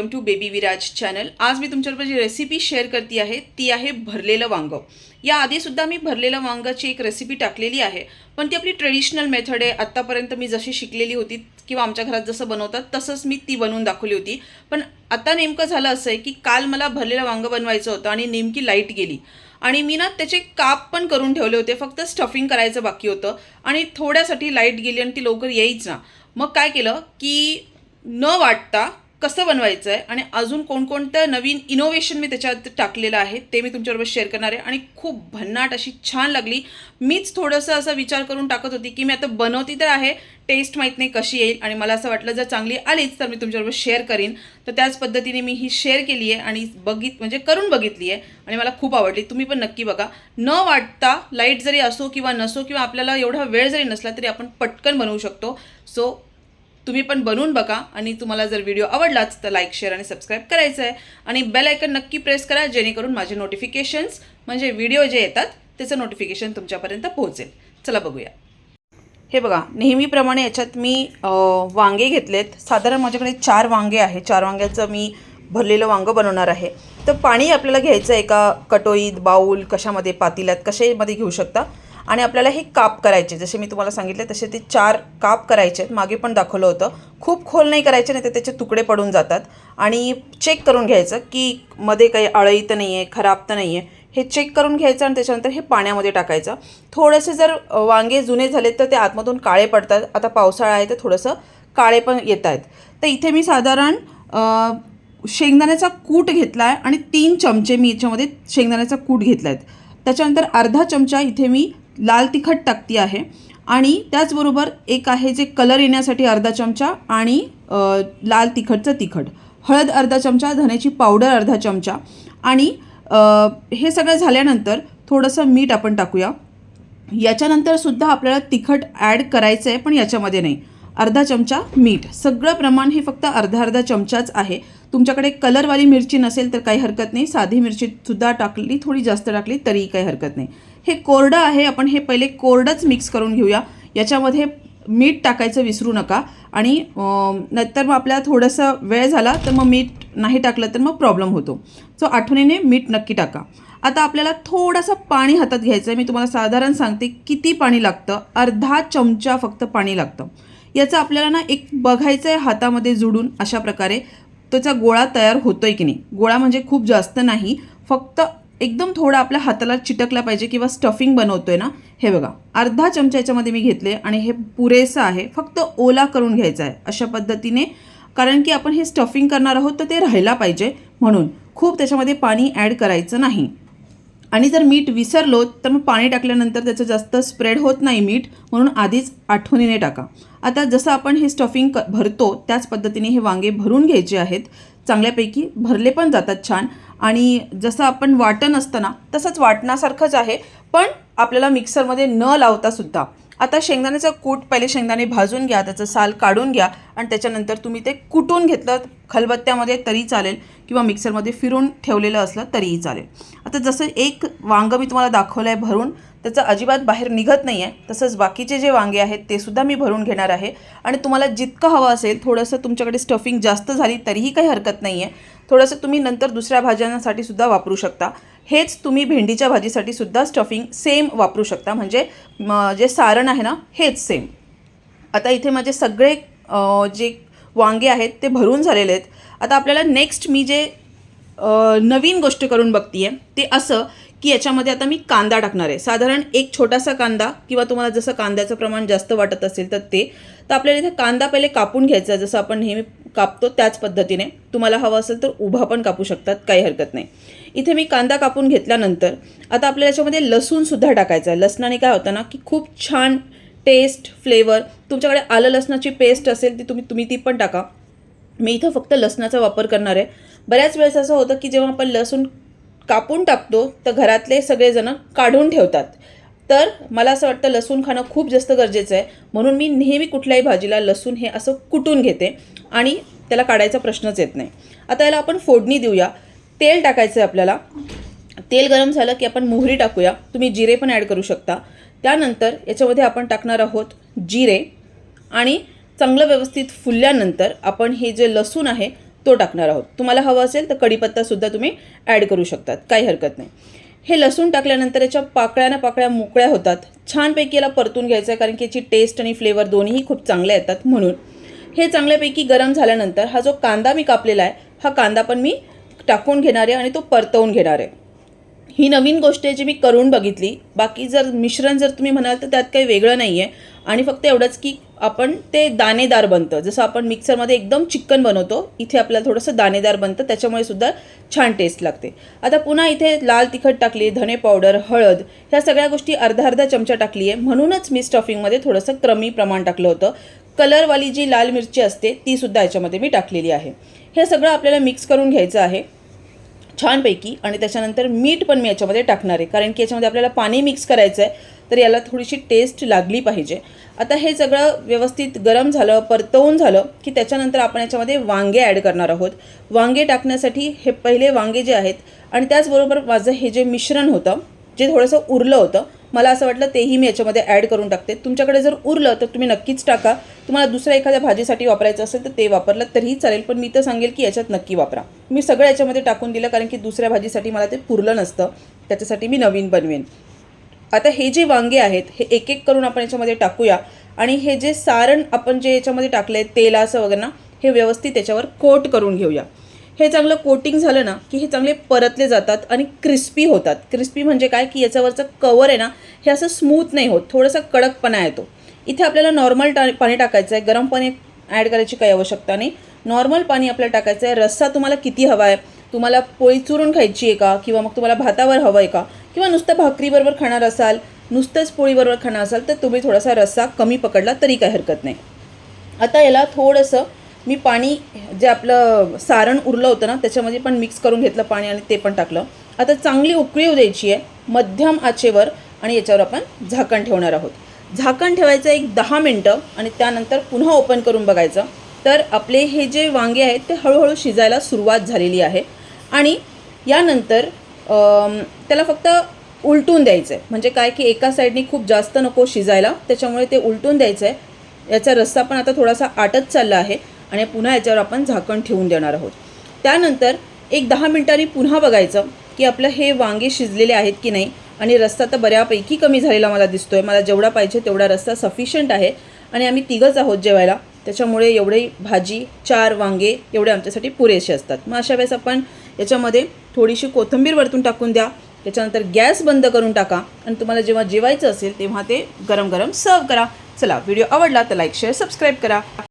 Welcome to baby Viraj channel आज मी तुमच्याबरोबर जी रेसिपी शेअर करते आहे ती आहे भरलेलं वांगं. या आधीसुद्धा मी भरलेलं वांगाची एक रेसिपी टाकलेली आहे पण ती आपली ट्रेडिशनल मेथड आहे. आत्तापर्यंत मी जशी शिकलेली होती किंवा आमच्या घरात जसं बनवतात तसंच मी ती बनवून दाखवली होती. पण आता नेमकं झालं असं आहे की काल मला भरलेलं वांगं बनवायचं होतं आणि नेमकी लाइट गेली. आणि मी ना त्याचे काप पण करून ठेवले होते फक्त स्टफिंग करायचं बाकी होतं. आणि थोड्यासाठी लाइट गेली आणि ती लवकर येईच ना. मग काय केलं की न वाटता कसं बनवायचं आहे आणि अजून कोणकोणतं नवीन इनोव्हेशन मी त्याच्यात टाकलेलं आहे ते मी तुमच्याबरोबर शेअर करणार आहे. आणि खूप भन्नाट अशी छान लागली. मीच थोडंसं असा विचार करून टाकत होती की मी आता बनवती तर आहे टेस्ट माहीत नाही कशी येईल. आणि मला असं वाटलं जर चांगली आलीच तर मी तुमच्याबरोबर शेअर करीन. तर त्याच पद्धतीने मी ही शेअर केली आहे आणि बघित म्हणजे करून बघितली आहे. आणि मला खूप आवडली. तुम्ही पण नक्की बघा. न वाटता लाइट जरी असो किंवा नसो किंवा आपल्याला एवढा वेळ जरी नसला तरी आपण पटकन बनवू शकतो. सो तुम्ही पण बनवून बघा आणि तुम्हाला जर व्हिडिओ आवडलाच तर लाईक शेअर आणि सबस्क्राईब करायचं आहे आणि बेल आयकन नक्की प्रेस करा जेणेकरून माझे नोटिफिकेशन्स म्हणजे व्हिडिओ जे येतात त्याचं नोटिफिकेशन तुमच्यापर्यंत पोहोचेल. चला बघूया. हे बघा नेहमीप्रमाणे याच्यात मी वांगे घेतलेत. साधारण माझ्याकडे चार वांगे आहे चार वांग्याचं मी भरलेलं वांगं बनवणार आहे. तर पाणी आपल्याला घ्यायचं आहे एका कटोईत बाऊल कशामध्ये पातील्यात कशामध्ये घेऊ शकता? आणि आपल्याला हे काप करायचे जसे मी तुम्हाला सांगितले तसे ते चार काप करायचे आहेत. मागे पण दाखवलं होतं. खूप खोल नाही करायचे नाही तर त्याचे तुकडे पडून जातात. आणि चेक करून घ्यायचं की मध्ये काही अळई तर नाही आहे खराब तर नाही आहे हे चेक करून घ्यायचं आणि त्याच्यानंतर हे पाण्यामध्ये टाकायचं. थोडेसे जर वांगे जुने झाले तर ते आतमधून काळे पडतात. आता पावसाळा आहे तर थोडंसं काळे पण येत आहेत. तर इथे मी साधारण शेंगदाण्याचा कूट घेतला आहे आणि तीन चमचे मी याच्यामध्ये शेंगदाण्याचा कूट घेतला आहेत त्याच्यानंतर अर्धा चमचा इथे मी लाल तिखट टाकती आहे. आणि त्याचबरोबर एक आहे जे कलर येण्यासाठी अर्धा चमचा आणि लाल तिखटचं तिखट. हळद अर्धा चमचा धण्याची पावडर अर्धा चमचा. आणि हे सगळं झाल्यानंतर थोडंसं मीठ आपण टाकूया. याच्यानंतर सुद्धा आपल्याला तिखट ॲड करायचं आहे पण याच्यामध्ये नाही. अर्धा चमचा मीठ. सगळं प्रमाण हे फक्त अर्धा अर्धा चमचाच आहे. तुमच्याकडे कलरवाली मिरची नसेल तर काही हरकत नाही. साधी मिरचीसुद्धा टाकली थोडी जास्त टाकली तरीही काही हरकत नाही. हे कोरडं आहे आपण हे पहिले कोरडंच मिक्स करून घेऊया. याच्यामध्ये मीठ टाकायचं विसरू नका. आणि नंतर मग आपल्याला थोडंसं वेळ झाला तर मग मीठ नाही टाकलं तर मग प्रॉब्लेम होतो. सो आठवणीने मीठ नक्की टाका. आता आपल्याला थोडंसं पाणी हातात घ्यायचं आहे मी तुम्हाला साधारण सांगते किती पाणी लागतं. अर्धा चमचा फक्त पाणी लागतं. याचं आपल्याला ना एक बघायचं आहे हातामध्ये जुडून अशा प्रकारे. त्याचा गोळा तयार होतो आहे की नाही? गोळा म्हणजे खूप जास्त नाही. फक्त एकदम थोडा आपल्या हाताला चिटकला पाहिजे किंवा स्टफिंग बनवतोय ना हे बघा. अर्धा चमचा याच्यामध्ये मी घेतले आणि हे पुरेसं आहे. फक्त ओला करून घ्यायचा आहे अशा पद्धतीने. कारण की आपण हे स्टफिंग करणार आहोत तर ते राहायला पाहिजे. म्हणून खूप त्याच्यामध्ये पाणी ॲड करायचं नाही. आणि जर मीठ विसरलो तर मग पाणी टाकल्यानंतर त्याचं जास्त स्प्रेड होत नाही मीठ. म्हणून आधीच आठवणीने टाका. आता जसं आपण हे स्टफिंग क भरतो त्याच पद्धतीने हे वांगे भरून घ्यायचे आहेत. चांगल्यापैकी भरले पण जातात छान. आणि जसं आपण वाटण असतं ना तसंच वाटण्यासारखंच आहे पण आपल्याला मिक्सरमध्ये न लावता सुद्धा. आता शेंगदाण्याचं कूट पहिले शेंगदाणे भाजून घ्या त्याचं साल काढून घ्या आणि त्याच्यानंतर तुम्ही ते कुटून घेतलं खलबत्त्यामध्ये तरी चालेल किंवा मिक्सरमध्ये फिरून ठेवलेलं असलं तरीही चालेल. आता जसं एक वांगं मी तुम्हाला दाखवलं आहे भरून त्याचं अजिबात बाहेर निघत नाही आहे तसंच बाकीचे जे वांगे आहेत ते सुद्धा मी भरून घेणार आहे. आणि तुम्हाला जितकं हवं असेल थोडंसं तुमच्याकडे स्टफिंग जास्त झाली तरीही काही हरकत नाही आहे थोडंसं तुम्ही नंतर दुसऱ्या भाज्यांसाठी सुद्धा वापरू शकता. हेच तुम्ही भेंडीच्या भाजीसाठी सुद्धा स्टफिंग सेम वापरू शकता. म्हणजे जे सारण आहे ना हेच सेम आता इथे माझे सगळे जे वांगे आहेत ते भरून झालेले आहेत. आता आपल्याला नेक्स्ट मी जे नवीन गोष्ट करून बघते आहे ते असं की याच्यामध्ये आता मी कांदा टाकणार आहे. साधारण एक छोटासा कांदा किंवा तुम्हाला जसं कांद्याचं प्रमाण जास्त वाटत असेल तर ते तर आपल्याला इथे कांदा पहिले कापून घ्यायचा जसं आपण नेहमी कापतो त्याच पद्धतीने. तुम्हाला हवं असेल तर उभा पण कापू शकतात काही हरकत नाही. इथे मी कांदा कापून घेतल्यानंतर आता आपल्याला याच्यामध्ये लसूणसुद्धा टाकायचं आहे. लसणाने काय होतं ना की खूप छान टेस्ट फ्लेवर तुमच्याकडे आलं लसणाची पेस्ट असेल ती तुम्ही तुम्ही ती पण टाका. मी इथं फक्त लसणाचा वापर करणार आहे. बऱ्याच वेळेस असं होतं की जेव्हा आपण लसूण कापून टाकतो तर घरातले सगळेजण काढून ठेवतात. तर मला असं वाटतं लसूण खाणं खूप जास्त गरजेचं आहे. म्हणून मी नेहमी कुठल्याही भाजीला लसूण हे असं कुटून घेते आणि त्याला काढायचा प्रश्नच येत नाही. आता याला आपण फोडणी देऊया. तेल टाकायचं आहे आपल्याला. तेल गरम झालं की आपण मोहरी टाकूया. तुम्ही जिरे पण ॲड करू शकता. त्यानंतर याच्यामध्ये आपण टाकणार आहोत जिरे आणि चांगलं व्यवस्थित फुलल्यानंतर आपण हे जे लसूण आहे तो टाकणार आहोत. तुम्हाला हवं असेल तर कढीपत्तासुद्धा तुम्ही ॲड करू शकतात. काही हरकत नाही. हे लसूण टाकल्यानंतर याच्या पाकळ्या ना पाकळ्या मोकळ्या होतात. छानपैकी याला परतून घ्यायचं आहे कारण की याची टेस्ट आणि फ्लेवर दोन्हीही खूप चांगले येतात म्हणून. हे चांगल्यापैकी गरम झाल्यानंतर हा जो कांदा मी कापलेला आहे हा कांदा पण मी टाकून घेणार आहे आणि तो परतवून घेणार आहे. ही नवीन गोष्ट आहे जी मी करून बघितली. बाकी जर मिश्रण जर तुम्ही म्हणाल तर त्यात काही वेगळं नाही आहे आणि फक्त एवढंच की आपण ते दाणेदार बनतं. जसं आपण मिक्सरमध्ये एकदम चिकन बनवतो इथे आपल्याला थोडंसं दाणेदार बनतं. त्याच्यामुळे सुद्धा छान टेस्ट लागते. आता पुन्हा इथे लाल तिखट टाकली धने पावडर हळद ह्या सगळ्या गोष्टी अर्धा अर्धा चमचा टाकली आहे म्हणूनच मी स्टफिंगमध्ये थोडंसं क्रमी प्रमाण टाकलं होतं. कलरवाली जी लाल मिरची असते ती सुद्धा याच्यामध्ये मी टाकलेली आहे. हे सगळं आपल्याला मिक्स करून घ्यायचं आहे. छानपैकी आणि त्याच्यानंतर मीठ पण मी याच्यामध्ये टाकणार आहे. कारण की याच्यामध्ये आपल्याला पाणी मिक्स करायचं आहे तर याला थोडीशी टेस्ट लागली पाहिजे. आता हे सगळं व्यवस्थित गरम झालं परतवून झालं की त्याच्यानंतर आपण याच्यामध्ये वांगे ॲड करणार आहोत. वांगे टाकण्यासाठी हे पहिले वांगे जे आहेत आणि त्याचबरोबर माझं हे जे मिश्रण होतं जे थोडंसं उरलं होतं मला असं वाटलं तेही मी याच्यामध्ये ॲड करून टाकते. तुमच्याकडे जर उरलं तर तुम्ही नक्कीच टाका. तुम्हाला दुसऱ्या एखाद्या भाजीसाठी वापरायचं असेल तर ते वापरलं तरीही चालेल पण मी तर सांगेल की याच्यात नक्की वापरा. मी सगळं याच्यामध्ये टाकून दिलं कारण की दुसऱ्या भाजीसाठी मला ते पुरलं नसतं. त्याच्यासाठी मी नवीन बनवेन. आता हे जे वांगे आहेत हे एक एक करून आपण याच्यामध्ये टाकूया. आणि हे जे सारण आपण जे याच्यामध्ये टाकलं आहे तेलाचं वगैरे ना हे व्यवस्थित त्याच्यावर कोट करून घेऊया. हे चांगलं कोटिंग झालं ना की हे चांगले परतले जातात आणि क्रिस्पी होतात. क्रिस्पी म्हणजे काय? की याच्यावरचं कवर आहे ना हे असं स्मूथ नाही होत. थोडंसं कडकपणा येतो. इथे आपल्याला नॉर्मल टा पाणी टाकायचं आहे. गरम पाणी ॲड करायची काही आवश्यकता नाही. नॉर्मल पाणी आपल्याला टाकायचं आहे. रस्सा तुम्हाला किती हवा आहे तुम्हाला पोळी चुरून खायची आहे का? किंवा मग तुम्हाला भातावर हवं आहे का? किंवा नुसतं भाकरीबरोबर खाणार असाल नुसतंच पोळीबरोबर खाणार असाल तर तुम्ही थोडासा रस्सा कमी पकडला तरी काही हरकत नाही. आता याला थोडंसं मी पाणी जे आपलं सारण उरलं होतं ना त्याच्यामध्ये पण मिक्स करून घेतलं पाणी आणि ते पण टाकलं. आता चांगली उकळी येऊ द्यायची आहे. मध्यम आचेवर आणि याच्यावर आपण झाकण ठेवणार आहोत. झाकण ठेवायचं एक दहा मिनटं आणि त्यानंतर पुन्हा ओपन करून बघायचं. तर आपले हे जे वांगे आहेत ते हळूहळू शिजायला सुरुवात झालेली आहे. आणि यानंतर त्याला फक्त उलटून द्यायचं आहे म्हणजे काय की एका साईडनी खूप जास्त नको शिजायला त्याच्यामुळे ते उलटून द्यायचं आहे याचा रस्सा पण आता थोडासा आटत चालला आहे. आणि पुन्हा याच्यावर आपण झाकण ठेवून देणार आहोत. त्यानंतर एक दहा मिनटांनी पुन्हा बघायचं की आपलं हे वांगे शिजलेले आहेत की नाही आणि रस्ता तर बऱ्यापैकी कमी झालेला मला दिसतो आहे मला जेवढा पाहिजे तेवढा रस्ता सफिशियंट आहे आणि आम्ही तिघंच आहोत जेवायला. त्याच्यामुळे एवढी भाजी चार वांगे एवढे आमच्यासाठी पुरेसे असतात. मग अशा वेळेस आपण याच्यामध्ये थोडीशी कोथिंबीर वरतून टाकून द्या. त्याच्यानंतर गॅस बंद करून टाका आणि तुम्हाला जेव्हा जेवायचं असेल तेव्हा ते गरम गरम सर्व करा. चला व्हिडिओ आवडला तर लाईक शेअर सबस्क्राईब करा.